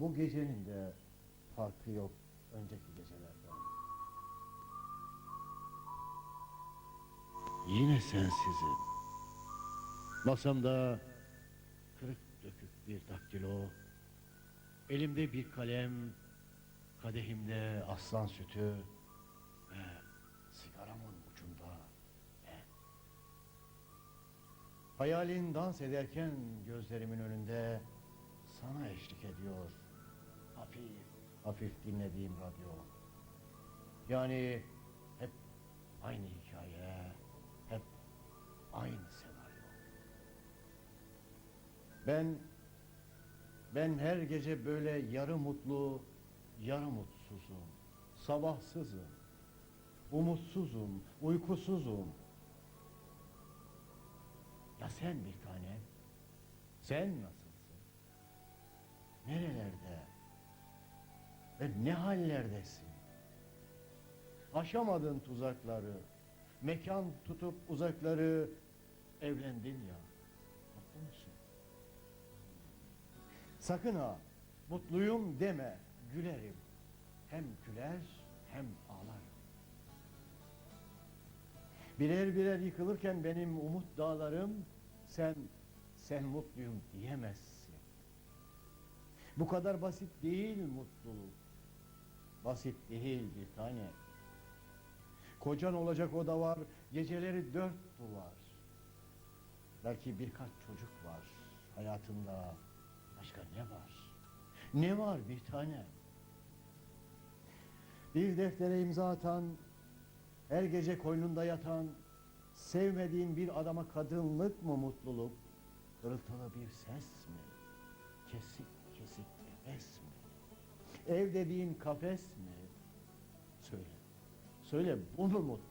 Bu gecenin de farkı yok önceki gecelerden. Yine sensizim. Masamda kırık dökük bir daktilo, elimde bir kalem, kadehimde aslan sütü ve sigaramın ucunda ben. Hayalin dans ederken gözlerimin önünde sana eşlik ediyor. Hafif, hafif dinlediğim radyo. Yani hep aynı hikaye, hep aynı senaryo. Ben, ben her gece böyle yarı mutlu, yarı mutsuzum. Sabahsızım, umutsuzum, uykusuzum. Ya sen bir tane, sen nasılsın? Ve ne hallerdesin? Aşamadın tuzakları, mekan tutup uzakları, evlendin ya. Mutlu musun? Sakın ha, mutluyum deme, gülerim. Hem güler hem ağlarım. Birer birer yıkılırken benim umut dağlarım, sen, sen mutluyum diyemezsin. Bu kadar basit değil mutluluk. Basit değil bir tane. Kocan olacak o da var, geceleri dört duvar. Belki birkaç çocuk var hayatında. Başka ne var? Ne var bir tane? Bir deftere imza atan, her gece koynunda yatan, sevmediğin bir adama kadınlık mı mutluluk? Hırıltılı bir ses mi? Kesik kesik nefes mi? Ev dediğin kafes mi? Söyle. Söyle bu mu mutluluk?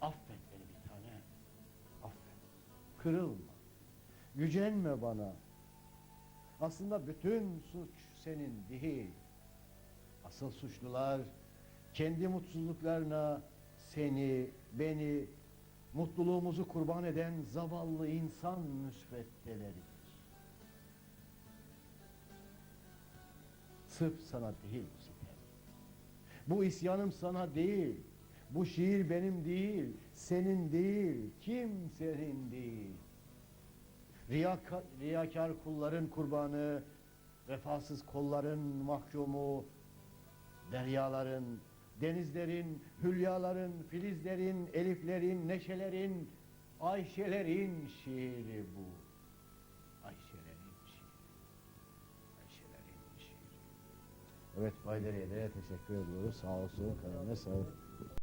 Affet beni bir tane. Affet. Kırılma. Gücenme bana. Aslında bütün suç senin değil. Asıl suçlular kendi mutsuzluklarına seni, beni, mutluluğumuzu kurban eden zavallı insan müsveddeleridir. Sırf sana değil sitem. Bu isyanım sana değil. Bu şiir benim değil, senin değil, kimsenin değil. Riyaka, riyakar kulların kurbanı, vefasız kolların mahkumu, deryaların, denizlerin, hülyaların, filizlerin, eliflerin, neşelerin, Ayşelerin şiiri bu. Ayşelerin Evet Bay Dere'ye de teşekkür ediyoruz. Sağ olsun. Kalemine sağ